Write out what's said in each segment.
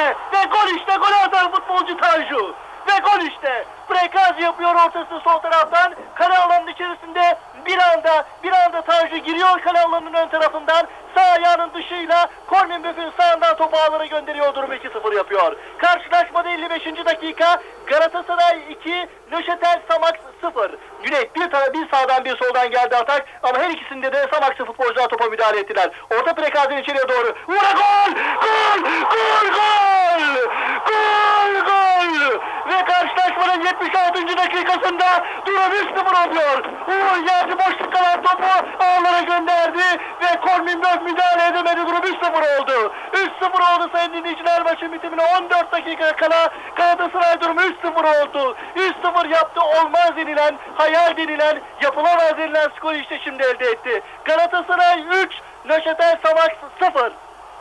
işte ve gol işte gol atan futbolcu Tanju. Ve gol işte. Prekaz yapıyor ortası sol taraftan. Kale alanının içerisinde bir anda bir anda Tanju giriyor kale alanının ön tarafından. Sağ ayağının dışıyla Kormin Böf'ün sağından topu ağlara gönderiyor. Durum 2-0 yapıyor. Karşılaşmada 55. dakika Galatasaray 2, Nöşetel Samax 0. Cüneyt bir bir sağdan bir soldan geldi atak ama her ikisinde de Samax'ı futbolcular topa müdahale ettiler. Orta Prekaz'ın içeriye doğru. Vura! Gol! Gol! Gol! Gol! Gol! Ve karşılaşmanın 76. dakikasında durum 3-0 oluyor. Uğur Yağcı boşluk kalan topu ağlara gönderdi ve Kormin Böf müdahale edemedi. Durum 3-0 oldu. 3-0 oldu sayın dinleyiciler. Maçın bitimine 14 dakika kala Galatasaray durumu 3-0 oldu. 3-0 yaptı olmaz denilen, hayal denilen, yapılamaz denilen skoru işte şimdi elde etti. Galatasaray 3, Nöşetel Savaş 0.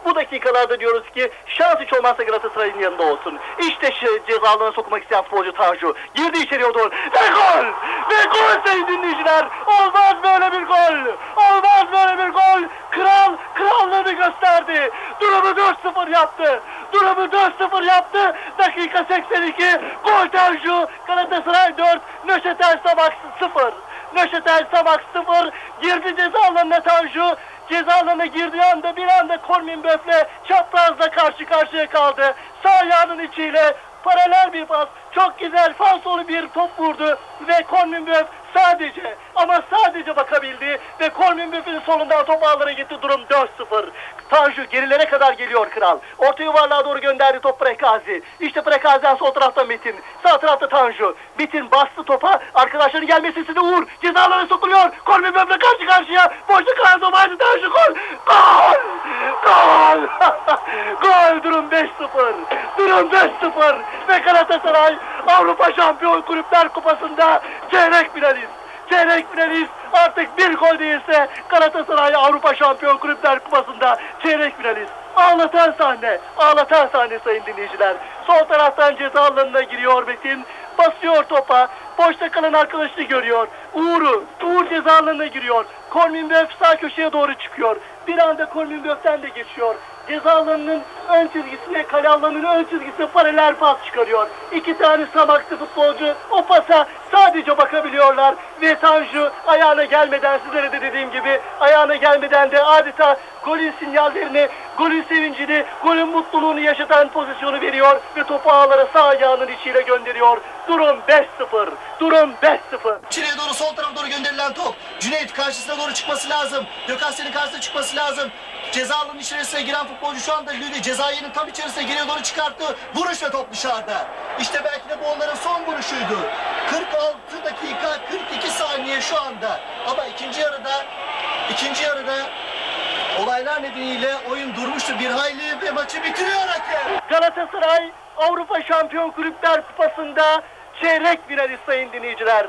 Bu dakikalarda diyoruz ki şans hiç olmazsa Galatasaray'ın yanında olsun. İşte şu cezalığına sokmak isteyen futbolcu Tanju. Girdi içeriye doğru. Ve gol! Ve gol sayın dinleyiciler. Olmaz böyle bir gol. Olmaz böyle bir gol. Kral krallığını gösterdi. Durumu 4-0 yaptı. Durumu 4-0 yaptı. Dakika 82. Gol Tanju. Galatasaray 4. Nöşetel Sabah 0. Nöşetel Sabah 0. Girdi ceza alanına Tanju. Ceza alanına girdiği anda bir anda Kormin Böf'le çaprazla karşı karşıya kaldı. Sağ ayağının içiyle paralel bir pas, çok güzel falsolu bir top vurdu ve Kormin Böf sadece ama sadece bakabildi ve Kormin Böf'ün solundan top ağlara gitti durum 4-0. Tanju gerilere kadar geliyor kral. Orta yuvarlığa doğru gönderdi top Prekazi. İşte Prekazi'den sol tarafta Metin. Sağ tarafta Tanju. Metin bastı topa. Arkadaşların gelmesi istedi Uğur. Ceza alanına sokuluyor. Kormin Böf'le karşı karşıya. Boşluk kalan top aynı Tanju. Gol! Gol! Gol! Gol! Durum 5-0. Durum 5-0. Ve Galatasaray Avrupa Şampiyon Kulüpler Kupası'nda çeyrek finalist. Çeyrek finalist artık bir gol değilse Galatasaray Avrupa Şampiyon Kulüpler Kupası'nda çeyrek finalist. Ağlatan sahne, ağlatan sahne sayın dinleyiciler. Sol taraftan ceza alanına giriyor Metin. Basıyor topa. Boşta kalan arkadaşını görüyor. Uğur'u, Uğur ceza alanına giriyor. Kormin Böf sağ köşeye doğru çıkıyor. Bir anda Kormin Böf'ten de geçiyor. Ceza alanının ön çizgisine, kale alanının ön çizgisine paralel pas çıkarıyor. İki tane samaklı futbolcu o pasa sadece bakabiliyorlar. Ve Tanju ayağına gelmeden sizlere de dediğim gibi ayağına gelmeden de adeta golün sinyallerini, golün sevincini, golün mutluluğunu yaşatan pozisyonu veriyor ve topu ağlara sağ ayağının içiyle gönderiyor. Durum 5-0. Durum 5-0. İçeriye doğru sol tarafa doğru gönderilen top. Cüneyt karşısına doğru çıkması lazım. Gökhan'ın karşısına çıkması lazım. Ceza alanının içerisine giren futbolcu şu anda Lüli ceza yerinin tam içerisine geriye doğru çıkarttı. Vuruş ve top dışarıda. İşte belki de bu onların son vuruşuydu. 46 dakika 42 saniye şu anda. Ama ikinci yarıda ikinci yarıda olaylar nedeniyle oyun durmuştu bir hayli ve maçı bitiriyor hakem. Galatasaray Avrupa Şampiyon Kulüpler Kupası'nda çeyrek finalist sayın dinleyiciler.